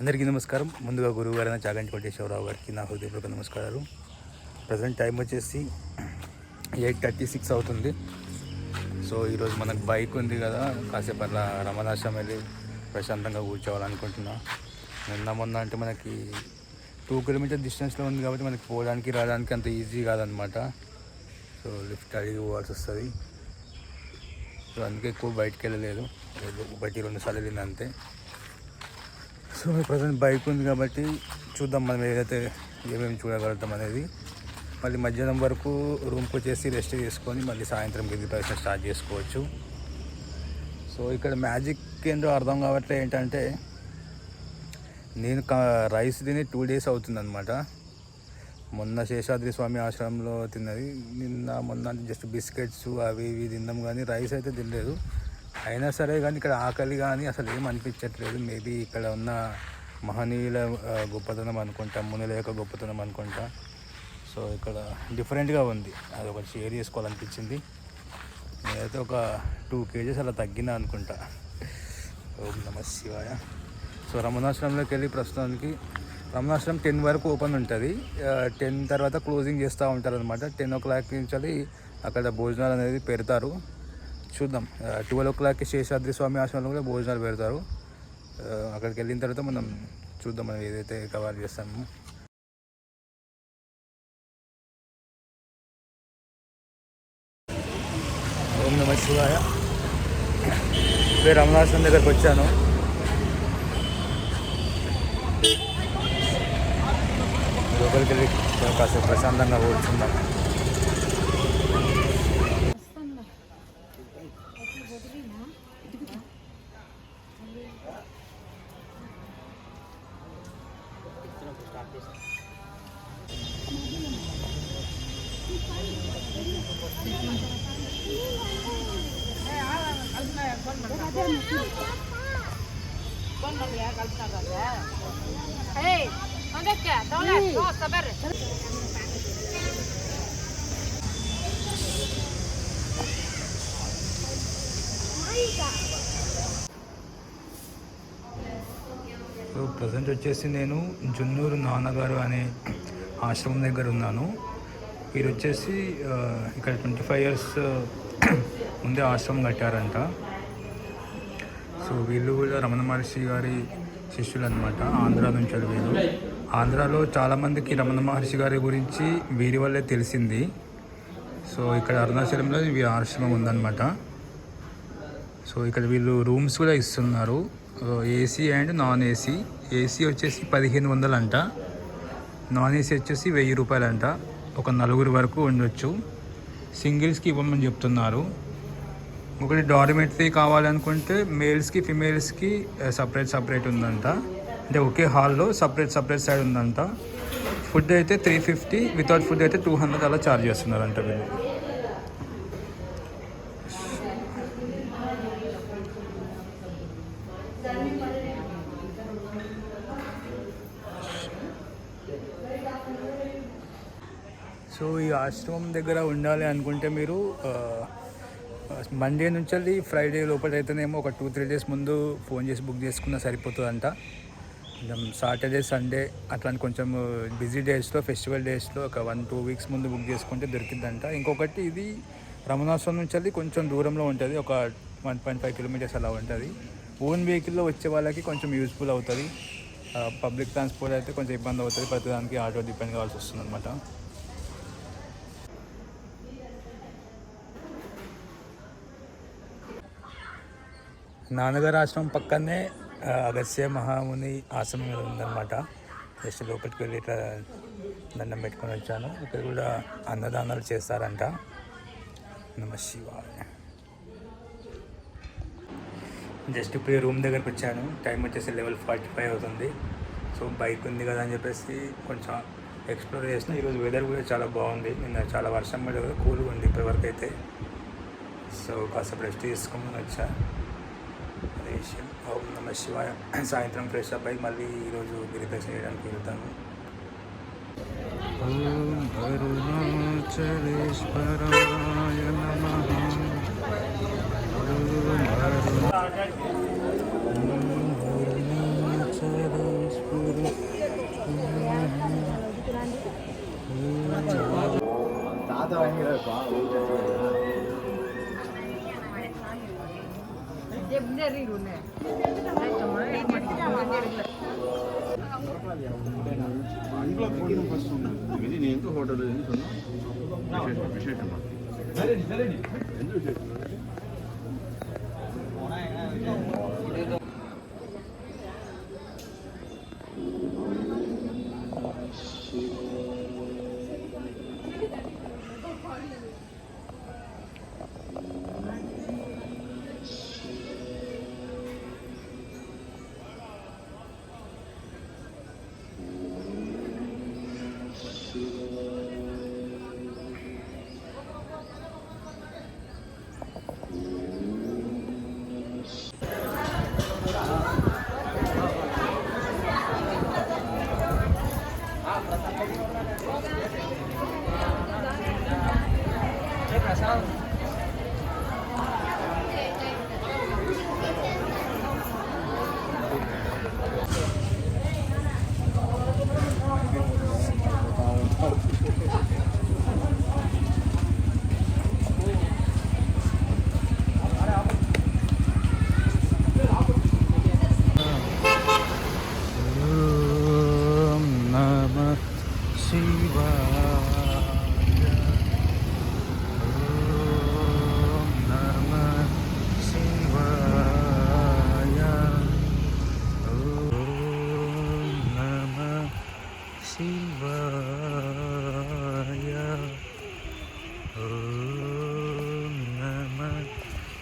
అందరికీ నమస్కారం. ముందుగా గురువు గారైన చాగంటి కోటేశ్వరరావు గారికి నా హృదయపూర్వక నమస్కారాలు. ప్రజెంట్ టైం వచ్చేసి ఎయిట్ థర్టీ సిక్స్ అవుతుంది. సో ఈరోజు మనకు బైక్ ఉంది కదా. కాసేపు అలా రమణాశ్రమం వెళ్ళి ప్రశాంతంగా కూర్చోవాలనుకుంటున్నా. నిన్న మొన్న అంటే మనకి టూ కిలోమీటర్ డిస్టెన్స్లో ఉంది కాబట్టి మనకి పోవడానికి రావడానికి అంత ఈజీ కాదనమాట. సో లిఫ్ట్ అడిగి పోవాల్సి వస్తుంది. సో అందుకే ఎక్కువ బయటికి వెళ్ళలేదు. ఒకటి రెండు సార్లు వెళ్ళింది అంతే. సో ప్రజెంట్ బైక్ ఉంది కాబట్టి చూద్దాం మనం ఏదైతే ఏమేమి చూడగలుగుతాం అనేది. మళ్ళీ మధ్యాహ్నం వరకు రూమ్కి వచ్చేసి రెస్ట్ చేసుకొని మళ్ళీ సాయంత్రం కింది ప్రయత్నం స్టార్ట్ చేసుకోవచ్చు. సో ఇక్కడ మ్యాజిక్ ఏంటో అర్థం కావట్లే ఏంటంటే నేను రైస్ తిని టూ డేస్ అవుతుందన్నమాట. మొన్న శేషాద్రి స్వామి ఆశ్రమంలో తిన్నది. నిన్న మొన్న జస్ట్ బిస్కెట్స్ అవి ఇవి తిన్నాం కానీ రైస్ అయితే తినలేదు. అయినా సరే కానీ ఇక్కడ ఆకలి కానీ అసలు ఏం అనిపించట్లేదు. మేబీ ఇక్కడ ఉన్న మహనీయుల గొప్పతనం అనుకుంటా మునుల యొక్క గొప్పతనం అనుకుంటా. సో ఇక్కడ డిఫరెంట్గా ఉంది. అది ఒకటి షేర్ చేసుకోవాలనిపించింది. నేనైతే ఒక టూ కేజీస్ అలా తగ్గినా అనుకుంటా. ఓం నమ శివాయ. సో రమణాశ్రమంలోకి వెళ్ళి ప్రస్తుతానికి రమణాశ్రమం టెన్ వరకు ఓపెన్ ఉంటుంది. టెన్ తర్వాత క్లోజింగ్ చేస్తూ ఉంటారు అనమాట టెన్ ఓ క్లాక్ నుంచి అక్కడ భోజనాలు అనేది పెడతారు. చూద్దాం. ట్వెల్వ్ ఓ క్లాక్కి శేషాద్రి స్వామి ఆశ్రమంలో కూడా భోజనాలు పెడతారు. అక్కడికి వెళ్ళిన తర్వాత మనం చూద్దాం మనం ఏదైతే కవర్ చేస్తామో. ఓం నమ శివాయ. పేరు రమణాశ్రమం దగ్గరకు వచ్చాను. లోపలికి వెళ్ళి కాసేపు ప్రశాంతంగా కూర్చుందాం. ஏய் அங்கக்க டவுலட் ஓ சபர் மாயிகா ప్రజెంట్ వచ్చేసి నేను జున్నూరు నాన్నగారు అనే ఆశ్రమం దగ్గర ఉన్నాను. వీరు వచ్చేసి ఇక్కడ ట్వంటీ ఫైవ్ ఇయర్స్ ముందే ఆశ్రమం కట్టారంట. సో వీళ్ళు కూడా రమణ మహర్షి గారి శిష్యులు అనమాట ఆంధ్ర నుంచి వీళ్ళు ఆంధ్రాలో చాలామందికి రమణ మహర్షి గారి గురించి వీరి వల్లే తెలిసింది. సో ఇక్కడ అరుణాచలంలో వీరి ఆశ్రమం ఉందన్నమాట. సో ఇక్కడ వీళ్ళు రూమ్స్ కూడా ఇస్తున్నారు. AC and non AC. AC వచ్చేసి పదిహేను వందలు అంట నాన్ ఏసీ వచ్చేసి వెయ్యి రూపాయలు అంట ఒక నలుగురు వరకు ఉండొచ్చు. సింగిల్స్కి ఇవ్వమని చెప్తున్నారు. ఒకటి డార్మెటరీ కావాలనుకుంటే మేల్స్కి ఫిమేల్స్కి సపరేట్ సపరేట్ ఉందంట. అంటే ఒకే హాల్లో సపరేట్ సపరేట్ సైడ్ ఉందంట. ఫుడ్ అయితే త్రీ ఫిఫ్టీ వితౌట్ ఫుడ్ అయితే టూ హండ్రెడ్ అలా ఛార్జ్ చేస్తున్నారంట వీళ్ళు సో ఈ ఆశ్రమం దగ్గర ఉండాలి అనుకుంటే మీరు మండే నుంచి వెళ్ళి ఫ్రైడే లోపల అయితేనేమో ఒక టూ త్రీ డేస్ ముందు ఫోన్ చేసి బుక్ చేసుకున్నా సరిపోతుందంట. సాటర్డే సండే అట్లాంటి కొంచెం బిజీ డేస్లో ఫెస్టివల్ డేస్లో ఒక వన్ టూ వీక్స్ ముందు బుక్ చేసుకుంటే దొరికిద్దంట. ఇంకొకటి ఇది రమణాశ్రమం నుంచి వెళ్ళి కొంచెం దూరంలో ఉంటుంది ఒక వన్ పాయింట్ ఫైవ్ కిలోమీటర్స్ అలా ఉంటుంది. ఓన్ వెహికల్లో వచ్చే వాళ్ళకి కొంచెం యూస్ఫుల్ అవుతుంది. పబ్లిక్ ట్రాన్స్పోర్ట్ అయితే కొంచెం ఇబ్బంది అవుతుంది ప్రతిదానికి ఆటో డిపెండ్ కావాల్సి వస్తుంది అనమాట నాన్నగారు ఆశ్రమం పక్కనే అగస్య అగస్త్య మహాముని ఆశ్రమం ఉందన్నమాట. జస్ట్ లోపలికి వెళ్ళి ఇట్లా దండం పెట్టుకొని వచ్చాను. ఇక్కడ కూడా అన్నదానాలు చేస్తారంట. నమ శివాయ. జస్ట్ ఇప్పుడు రూమ్ దగ్గరకు వచ్చాను. టైం వచ్చేసి లెవెల్ ఫార్టీ ఫైవ్ అవుతుంది. సో బైక్ ఉంది కదా అని చెప్పేసి కొంచెం ఎక్స్ప్లోర్ చేసిన. ఈరోజు వెదర్ కూడా చాలా బాగుంది. నిన్న చాలా వర్షం పడే కూల్గా ఉంది ఇప్పటివరకు అయితే సో కాసేపు రెస్ట్ తీసుకోమని వచ్చా. విషయం ఓం నమ శివాయ సాయంత్రం ఫ్రెష్ అప్ అయి మళ్ళీ ఈరోజు గిరిదశ చేయడానికి వెళ్తాను ఓం అరుణాచలేశ్వరాయ నమ ఓం అరుణాచలేశ్వర ఇది నేను హోటల్ విశేషం విశేషం ఎందుకు విశేషం ఓం 그 나만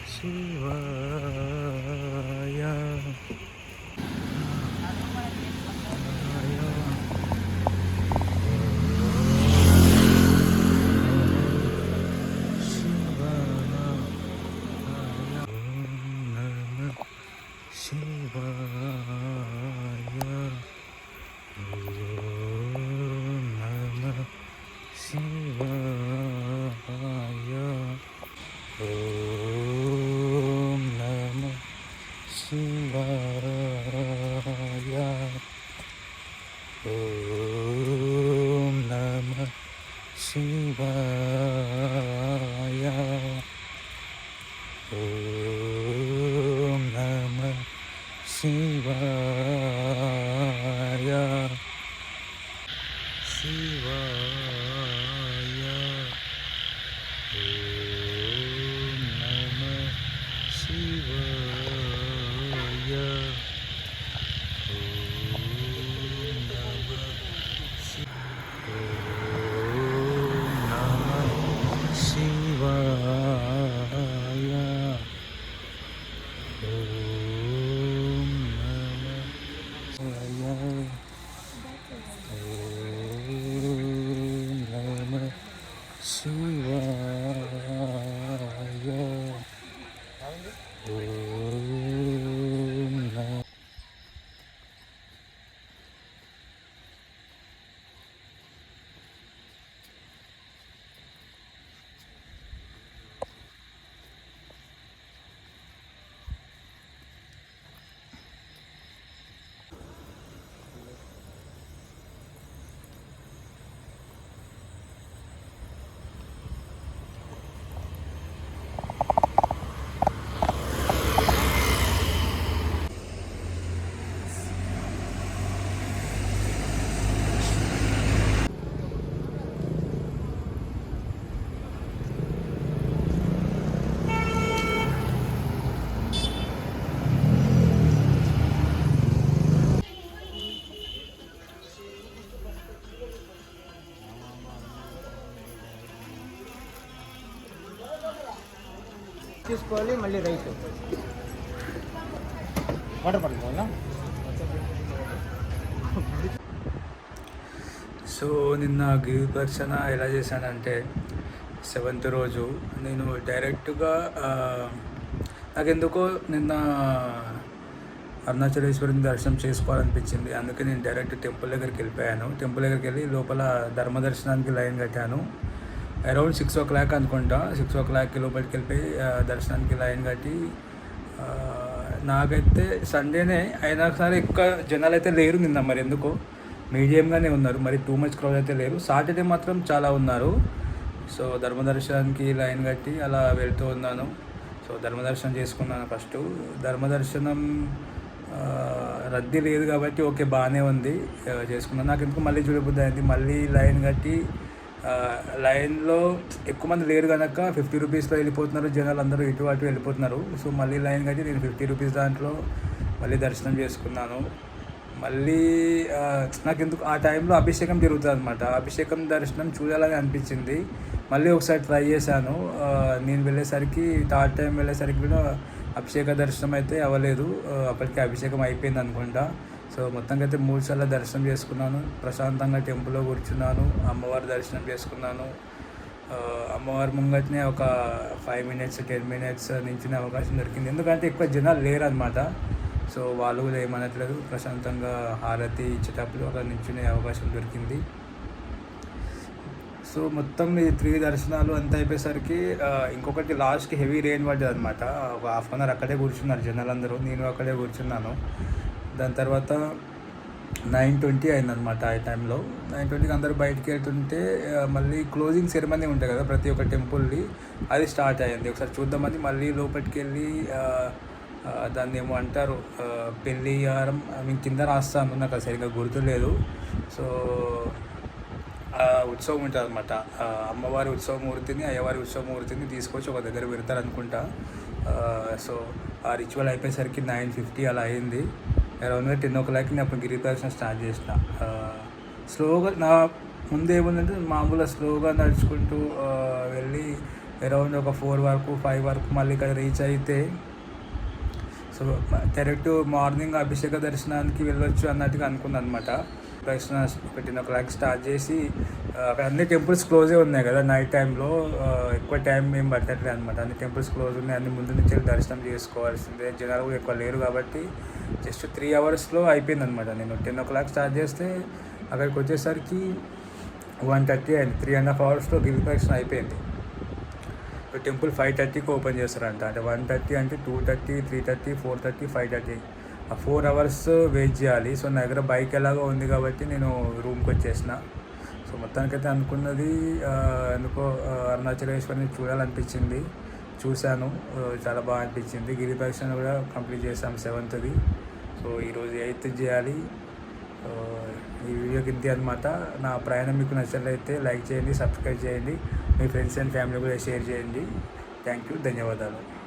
시와야. 시바야. 나만 시 శివాయ శివాయ ఓం నమ శివాయ ఓం నమ శివాయ ఓం నమ శివాయ ఓం నమ శివాయ ఓం నమ తీసుకోవాలి మళ్ళీ రైస్ వాటర్ పడుతుందా సో నిన్న గిరి దర్శన ఎలా చేశానంటే సెవెంత్ రోజు నేను డైరెక్ట్గా నాకెందుకో నిన్న అరుణాచలేశ్వరిని దర్శనం చేసుకోవాలనిపించింది. అందుకే నేను డైరెక్ట్ టెంపుల్ దగ్గరికి వెళ్ళిపోయాను. టెంపుల్ దగ్గరికి వెళ్ళి లోపల ధర్మ దర్శనానికి లైన్ కట్టాను. అరౌండ్ సిక్స్ ఓ క్లాక్ అనుకుంటా. సిక్స్ ఓ క్లాక్కి లోపలికి వెళ్ళిపోయి దర్శనానికి లైన్ కట్టి నాకైతే సండేనే అయినా సరే ఎక్కువ జనాలు అయితే లేరు నిన్న మరి ఎందుకో. మీడియంగానే ఉన్నారు మరి టూ మచ్ క్రౌడ్ అయితే లేరు. సాటర్డే మాత్రం చాలా ఉన్నారు. సో ధర్మదర్శనానికి లైన్ కట్టి అలా వెళ్తూ ఉన్నాను. సో ధర్మదర్శనం చేసుకున్నాను ఫస్ట్. ధర్మదర్శనం రద్దీ లేదు కాబట్టి ఓకే బాగానే ఉంది చేసుకున్నాను. నాకు ఎందుకు మళ్ళీ చూడబుద్ధి అయింది. మళ్ళీ లైన్ కట్టి లైన్లో ఎక్కువ మంది లేరు కనుక ఫిఫ్టీ రూపీస్లో వెళ్ళిపోతున్నారు. జనాలు అందరూ ఇటు అటు వెళ్ళిపోతున్నారు. సో మళ్ళీ లైన్ కట్టి నేను ఫిఫ్టీ రూపీస్ దాంట్లో మళ్ళీ దర్శనం చేసుకున్నాను. మళ్ళీ నాకు ఎందుకు ఆ టైంలో అభిషేకం జరుగుతుంది అనమాట అభిషేకం దర్శనం చూడాలని అనిపించింది. మళ్ళీ ఒకసారి ట్రై చేశాను. నేను వెళ్ళేసరికి థర్డ్ టైం వెళ్ళేసరికి కూడా అభిషేక దర్శనం అయితే అవ్వలేదు. అప్పటికి అభిషేకం అయిపోయింది అనుకుంటా. సో మొత్తంగా అయితే మూడు సార్లు దర్శనం చేసుకున్నాను. ప్రశాంతంగా టెంపుల్లో కూర్చున్నాను. అమ్మవారి దర్శనం చేసుకున్నాను. అమ్మవారి ముంగట్నే ఒక ఫైవ్ మినిట్స్ టెన్ మినిట్స్ నించునే అవకాశం దొరికింది. ఎందుకంటే ఎక్కువ జనాలు లేరు అనమాట సో వాళ్ళు కూడా ఏమనట్లేదు. ప్రశాంతంగా హారతి ఇచ్చేటప్పుడు అక్కడ నించునే అవకాశం దొరికింది. సో మొత్తం ఈ త్రీ దర్శనాలు అంతా అయిపోయేసరికి ఇంకొకటి లాస్ట్కి హెవీ రెయిన్ పడ్డది అనమాట ఒక హాఫ్ అన్ అవర్ అక్కడే కూర్చున్నారు జనాలందరూ. నేను అక్కడే కూర్చున్నాను. దాని తర్వాత నైన్ ట్వంటీ అయిందనమాట ఆ టైంలో. నైన్ ట్వంటీకి అందరూ బయటికి వెళ్తుంటే మళ్ళీ క్లోజింగ్ సెరమనీ ఉంటాయి కదా ప్రతి ఒక్క టెంపుల్ది అది స్టార్ట్ అయ్యింది. ఒకసారి చూద్దామని మళ్ళీ లోపలికి వెళ్ళి దాన్ని ఏమో అంటారు పెళ్ళి హారం మేము కింద రాస్తాను నాకు అది సరిగ్గా గుర్తులేదు. సో ఆ ఉత్సవం ఉంటుంది అనమాట అమ్మవారి ఉత్సవమూర్తిని అయ్యవారి ఉత్సవమూర్తిని తీసుకొచ్చి ఒక దగ్గర పెడతారు అనుకుంటా సో ఆ రిచువల్ అయిపోయేసరికి నైన్ ఫిఫ్టీ అలా అయింది. అరౌండ్గా టెన్ ఓ క్లాక్కి నేను అప్పుడు గిరిదర్శనం స్టార్ట్ చేసిన. స్లోగా నా ముందు ఏముందంటే మామూలుగా స్లోగా నడుచుకుంటూ వెళ్ళి అరౌండ్ ఒక ఫోర్ వరకు ఫైవ్ వరకు మళ్ళీ ఇక్కడ రీచ్ అయితే సో డైరెక్ట్ మార్నింగ్ అభిషేక దర్శనానికి వెళ్ళొచ్చు అన్నట్టుగా అనుకున్నాను అనమాట దర్శన ఒక ఓ క్లాక్ స్టార్ట్ చేసి అక్కడ అన్ని టెంపుల్స్ క్లోజే ఉన్నాయి కదా నైట్ టైంలో ఎక్కువ టైం మేము పట్టట్లేదు అనమాట అన్ని టెంపుల్స్ క్లోజ్ ఉన్నాయి అన్ని ముందు నుంచి దర్శనం చేసుకోవాల్సిందే. జనాలు కూడా ఎక్కువ లేరు కాబట్టి జస్ట్ త్రీ అవర్స్లో అయిపోయింది అనమాట నేను టెన్ ఓ క్లాక్ స్టార్ట్ చేస్తే అక్కడికి వచ్చేసరికి వన్ థర్టీ అయింది. త్రీ అండ్ హాఫ్ అవర్స్లో గిరి ప్రదక్షిణ అయిపోయింది. టెంపుల్ ఫైవ్ థర్టీకి ఓపెన్ చేస్తారంట. అంటే వన్ థర్టీ అంటే two thirty three thirty four thirty five thirty four hours wait చేయాలి. సో నా దగ్గర బైక్ ఎలాగో ఉంది కాబట్టి నేను రూమ్కి వచ్చేసిన. సో మొత్తానికైతే అనుకున్నది ఎందుకో అరుణాచలేశ్వరిని చూడాలనిపించింది. చూశాను. చాలా బాగా అనిపించింది. గిరి ప్రదక్షిణ కూడా కంప్లీట్ చేశాం సెవెంత్ది. సో ఈరోజు ఎయిత్ చేయాలి. ఈ వీడియోకి ఇంతే అనమాట నా ప్రయాణం మీకు నచ్చినట్లయితే లైక్ చేయండి సబ్స్క్రైబ్ చేయండి. మీ ఫ్రెండ్స్ అండ్ ఫ్యామిలీ కూడా షేర్ చేయండి. Thank you. ధన్యవాదాలు.